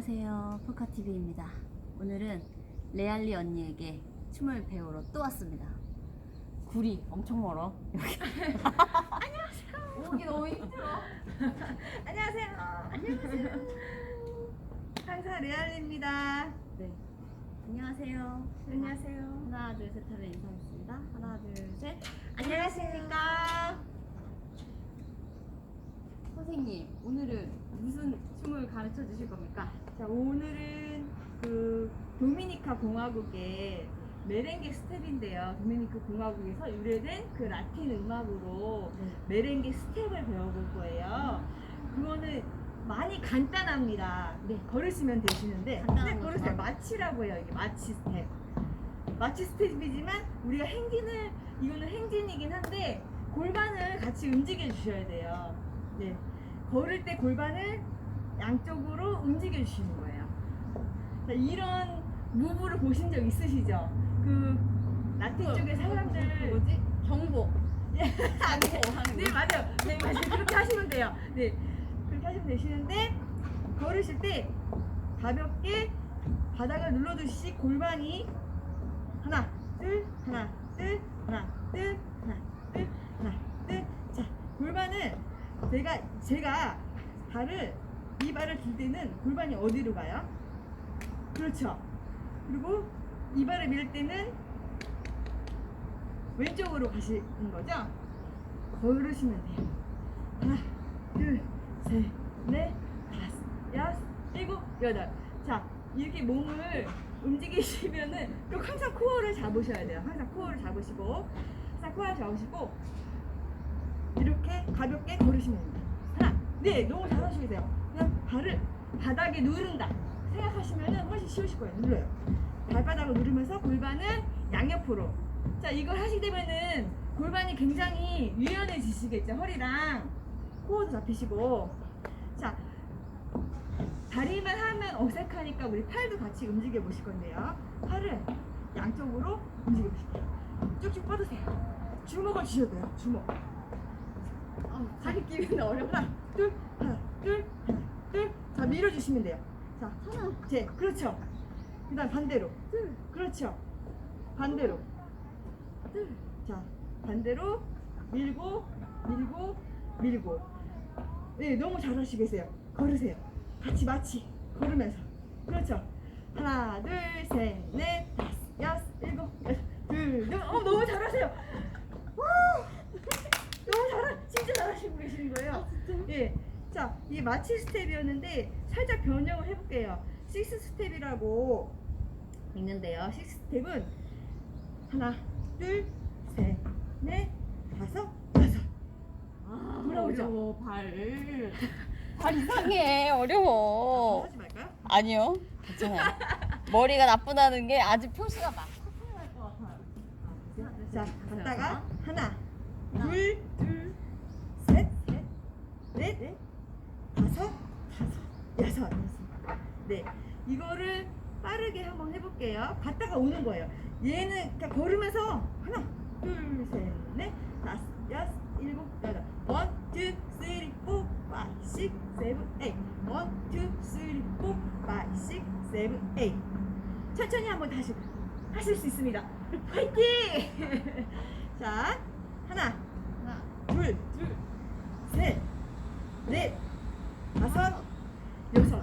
안녕하세요. 포카TV입니다. 오늘은 레알리 언니에게 춤을 배우러 또 왔습니다. 굴이 엄청 멀어. 오기 너무 힘들어. 안녕하세요. 안녕하세요. 항상 레알리입니다. 네. 안녕하세요. 안녕하세요. 하나, 둘, 셋 하면 인사하겠습니다. 하나, 둘, 셋. 안녕하십니까. 선생님, 오늘은 무슨 춤을 가르쳐 주실 겁니까? 자, 오늘은 그 도미니카 공화국의 메렝게 스텝인데요. 도미니카 공화국에서 유래된 그 라틴 음악으로 메렝게 스텝을 배워볼 거예요. 그거는 많이 간단합니다. 네. 걸으시면 되시는데 간단한 그냥 거 걸으세요. 좋아요. 마치라고 해요. 이게 마치 스텝. 마치 스텝이지만 우리가 행진을 이거는 행진이긴 한데 골반을 같이 움직여 주셔야 돼요. 네. 걸을 때 골반을 양쪽으로 움직여 주시는 거예요. 자, 이런 무브를 보신 적 있으시죠? 그 라틴 쪽의 사람들 뭐지? 경보. 예. 경보 네 거. 맞아요. 네 맞아요. 그렇게 하시면 돼요. 네 그렇게 하시면 되시는데 걸으실 때 가볍게 바닥을 눌러주시 골반이 하나 둘 하나 둘 하나 둘 하나 둘 제가 제가 발을 이 발을 들 때는 골반이 어디로 가요? 그렇죠. 그리고 이 발을 밀 때는 왼쪽으로 가시는 거죠? 걸으시면 돼요. 하나, 둘, 셋, 넷, 다섯, 여섯, 일곱, 여덟. 자, 이렇게 몸을 움직이시면은 꼭 항상 코어를 잡으셔야 돼요. 항상 코어를 잡으시고, 항상 코어를 잡으시고, 가볍게 걸으시면 됩니다. 하나, 네, 너무 잘하시세요. 그냥 발을 바닥에 누른다. 생각하시면은 훨씬 쉬우실 거예요. 눌러요. 발바닥을 누르면서 골반은 양옆으로. 자, 이걸 하시게 되면은 골반이 굉장히 유연해지시겠죠. 허리랑 코어도 잡히시고. 자, 다리만 하면 어색하니까 우리 팔도 같이 움직여 보실 건데요. 팔을 양쪽으로 움직여 보실게요. 쭉쭉 뻗으세요. 주먹을 주셔도 돼요. 주먹. 아, 다리 끼면 어려워. 하나, 둘, 하나, 둘, 하나, 둘. 자, 밀어주시면 돼요. 자, 하나, 제, 그렇죠. 그 다음 반대로. 둘, 그렇죠. 반대로. 둘. 자, 반대로 밀고, 밀고, 밀고. 네, 너무 잘하시겠어요. 걸으세요. 같이 마치 걸으면서. 그렇죠. 하나, 둘, 셋, 넷, 다섯, 여섯, 일곱, 여덟, 둘, 둘. 어, 너무 잘하세요. 와! 너무 잘하, 진짜 잘하시고 계시는 거예요. 예. 자, 이게 마치 스텝이었는데 살짝 변형을 해볼게요. 식스 스텝이라고 있는데요. 식스 스텝은 하나, 둘, 셋, 넷, 다섯. 아, 돌아오죠? 어려워, 발. 발 이상해, 어려워. 하지 말까요? 아니요, 괜찮아요. 머리가 나쁘다는 게 아직 표시가 막. 자, 갔다가 하나, 하나, 둘, 둘, 셋, 셋, 넷, 다섯, 다섯, 여섯. 네, 이거를 빠르게 한번 해볼게요. 갔다가 오는 거예요. 얘는 걸으면서 하나, 둘, 셋, 넷, 다섯, 여섯, 일곱, 여덟. 원, 투, 쓰리, 포, 파이, 식, 세븐, 에잇. 원, 투, 쓰리, 포, 파이, 식, 세븐, 에잇. 천천히 한번 다시 하실 수 있습니다. 화이팅! 자, 하나, 하나, 둘, 셋, 넷, 다섯, 여섯.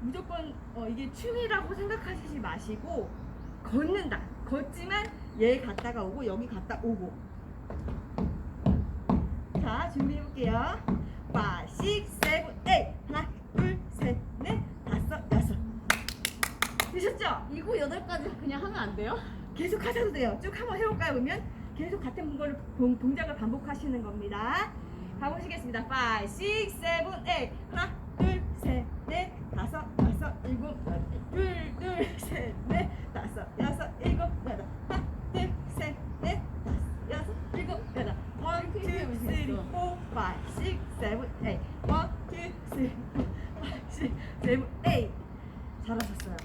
무조건 어, 이게 춤이라고 생각하시지 마시고 걷는다. 걷지만 얘 갔다가 오고 여기 갔다 오고. 자, 준비해 볼게요. 5, 6, 7, 8. 하나, 둘, 셋, 넷, 다섯, 여섯. 되셨죠? 일곱 여덟까지 그냥 하면 안 돼요? 계속 하셔도 돼요. 쭉 한번 해볼까요? 그러면 계속 같은 걸 동, 동작을 반복하시는 겁니다. 가보시겠습니다. 5, 6, 7, 8 하나, 세분 에이 잘하셨어요.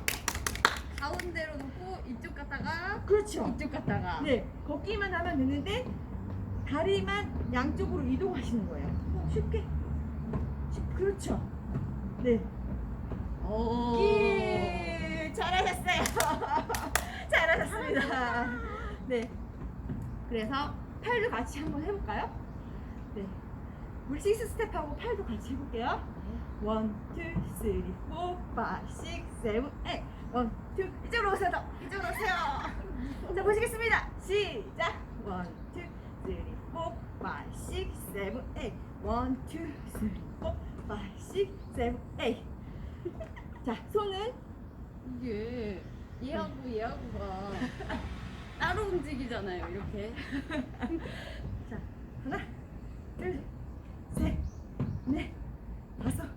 가운데로 놓고 이쪽 갔다가 그렇죠. 이쪽 갔다가 네 걷기만 하면 되는데 다리만 양쪽으로 이동하시는 거예요. 어, 쉽게 쉽- 그렇죠. 네. 오. 예, 잘하셨어요. 잘하셨습니다. 네. 그래서 팔도 같이 한번 해볼까요? 네. 우리 식스 스텝하고 팔도 같이 해볼게요. 원, 투, 쓰리, 포, 파, 식, 세븐, 에잇. 원, 투, 이쪽으로 오세요. 더. 이쪽으로 오세요. 자, 보시겠습니다. 시작. 원, 투, 쓰리, 포, 파, 식, 세븐, 에잇. 원, 투, 쓰리, 포, 파, 식, 세븐, 에잇. 자, 손은 이게 얘하고 얘하고가 따로 움직이잖아요. 이렇게. 자, 하나, 둘, 셋, 넷, 다섯,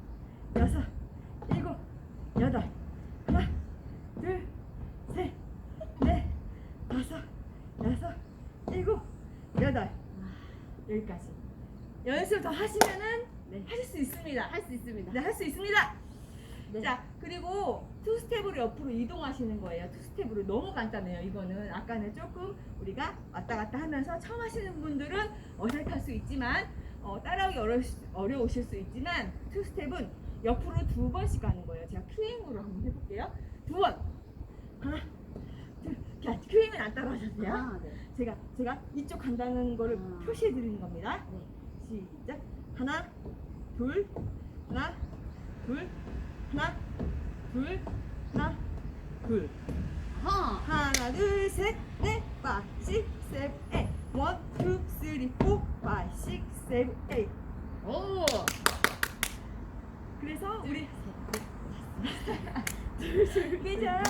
여섯, 일곱, 여덟. 하나, 둘, 셋, 넷, 다섯, 여섯, 일곱, 여덟. 여기까지. 연습 더 하시면은 네. 하실 수 있습니다. 할 수 있습니다. 네, 할 수 있습니다. 네. 자, 그리고 투 스텝으로 옆으로 이동하시는 거예요. 투 스텝으로 너무 간단해요. 이거는 아까는 조금 우리가 왔다 갔다 하면서 처음 하시는 분들은 어색할 수 있지만 어, 따라하기 어려, 어려우실 수 있지만 투 스텝은 옆으로 두 번씩 가는 거예요. 제가 큐잉으로 한번 해볼게요. 두 번. 하나, 둘. 자, 큐잉은 안 따라하셔도 돼요. 아, 네. 제가 제가 이쪽 간다는 거를 음. 표시해 드리는 겁니다. 네. 시작. 하나, 둘, 하나, 둘, 하나, 둘, 하나, 둘. 하. 하나, 둘, 셋, 넷, 파, 식, 셋, 에. 원, 투, 쓰리, 포, 파, 식, 셋, 에. 오. 그래서 우리 둘, 둘, 빼자.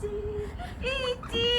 있지. 一级。